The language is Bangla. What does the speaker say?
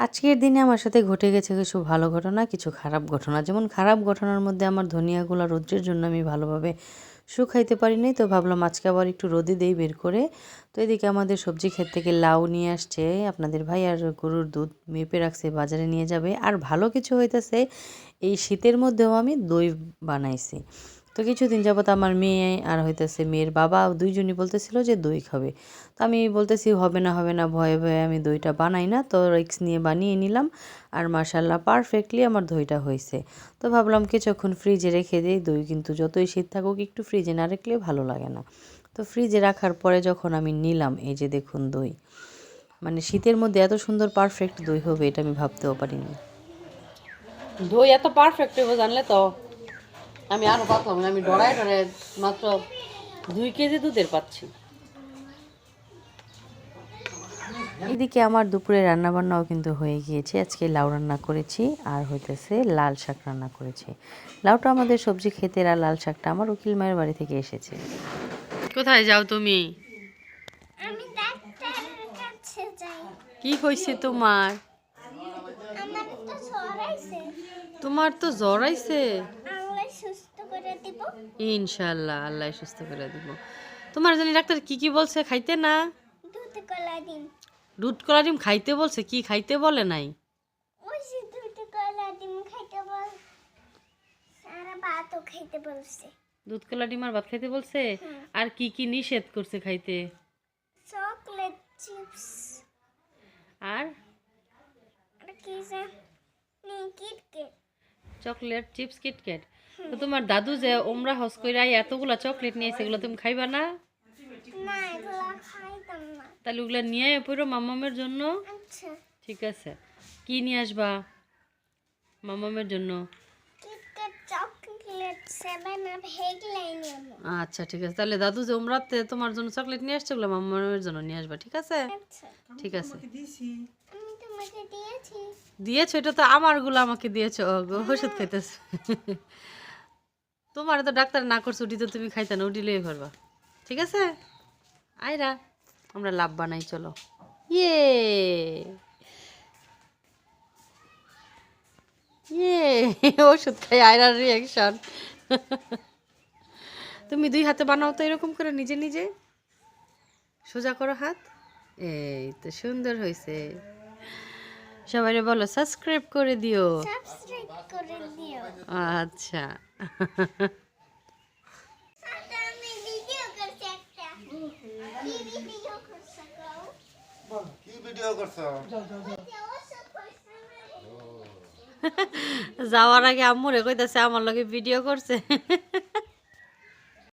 আজকের দিনে আমার সাথে ঘটে গেছে কিছু ভালো ঘটনা, কিছু খারাপ ঘটনা। যেমন খারাপ ঘটনার মধ্যে আমার ধনিয়াগুলো রোদ্রের জন্য আমি ভালোভাবে শুকাইতে পারি নাই তো ভাবলাম আজকে আবার একটু রোদে দেই বের করে। তো এদিকে আমাদের সবজি ক্ষেত থেকে লাউ নিয়ে আসছে। আপনাদের ভাই আর গরুর দুধ মেপে রাখছে, বাজারে নিয়ে যাবে। আর ভালো কিছু হইতেছে, এই শীতের মধ্যেও আমি দই বানাইছি। তো কিছুদিন যাবত আমার মেয়ে আর হইতেছে মেয়ের বাবা, দুইজনই বলতেছিল যে দই খাবে। তো আমি বলতেছি, হবে না হবে না, ভয়ে ভয়ে আমি দইটা বানাই না, তো রিক্স নিয়ে বানিয়ে নিলাম। আর মার্শাল্লাহ পারফেক্টলি আমার দইটা হয়েছে তো ভাবলাম কিছুক্ষণ ফ্রিজে রেখে দিই, দই কিন্তু যতই শীত থাকুক একটু ফ্রিজে না রাখলে ভালো লাগে না। তো ফ্রিজে রাখার পরে যখন আমি নিলাম, এই যে দেখুন দই মানে শীতের মধ্যে এত সুন্দর পারফেক্ট দই হবে, এটা আমি ভাবতেও পারিনি। দই এত পারফেক্ট হবে জানলে তো? আমি আরও পাতলাম না আমি ডরাই ডরাই মাত্র দুই কেজি দুধের পাচ্ছি। এদিকে আমার দুপুরে রান্নাবান্নাও কিন্তু হয়ে গিয়েছে। আজকে লাউ রান্না করেছি আর হইতেছে লাল শাক রান্না করেছি। লাউটা আমাদের সবজি খেতে আর লাল শাকটা আমার উকিল মায়ের বাড়ি থেকে এসেছে। কোথায় যাও তুমি? আমি ডাক্তারের কাছে যাই। কি হয়েছে তোমার? তোমার তো জ্বর আইছে? করে দিব। ইনশাল্লাহ আল্লাহ সুস্থ করে দিব। তোমার জানি ডাক্তার কি কি বলছে খাইতে না? দুধ কলা দিন দুধ কলা ডিম খাইতে বলছে কি খাইতে বলে নাই? ওই যে দুধ কলা ডিম খাইতে বল সারা ভাতও খাইতে বলছে। দুধ কলা ডিম আর ভাত খাইতে বলছে? আর কি কি নিষেধ করছে খাইতে? Chocolate chips. আর? আর কি চকলেট চিপস কিটক্যাট। তো তোমার দাদু যে ওমরা হস কইরা এতগুলা চকলেট নিয়ে এসে এগুলো তুমি খাইবা না? না এগুলো খাইতাম না। তাহলে ওগুলা নিয়ে পড়ো মামামের জন্য। আচ্ছা। ঠিক আছে। কি নিয়ে আসবা মামামের জন্য? আচ্ছা ঠিক আছে। তাহলে দাদু যে ওমরাতে তোমার জন্য চকলেট নিয়ে আসছে ওগুলো মামামের জন্য নিয়ে আসবা ঠিক আছে? আচ্ছা। ঠিক আছে। দিয়েছি। দিয়েছ। এটা তো আমারগুলো আমাকে দিয়েছ। ও গো, ওষুধ খাইতেছে। তোমার তো ডাক্তার না করছ উঠি তো তুমি খাইতে না উঠি লয়ে পারবা ঠিক আছে? আয়রা আমরা লাভ বানাই, চলো। ইয়ে! ইয়ে! ওষুধ খাই আয়রার রিয়াকশন তুমি দুই হাতে বানাও তো এরকম করে, নিজে নিজে। সোজা করো হাত। এই তো সুন্দর হয়েছে সবাই বলো সাবস্ক্রাইব করে দিও। করে দিও আচ্ছা। আচ্ছা আমি ভিডিও করছি একটা কি ভিডিও করছ? গো কি ভিডিও করছ যে ওষুধ করছ যাওয়ার আগে আম্মুরে কইতাছে আমার লগে ভিডিও করছে।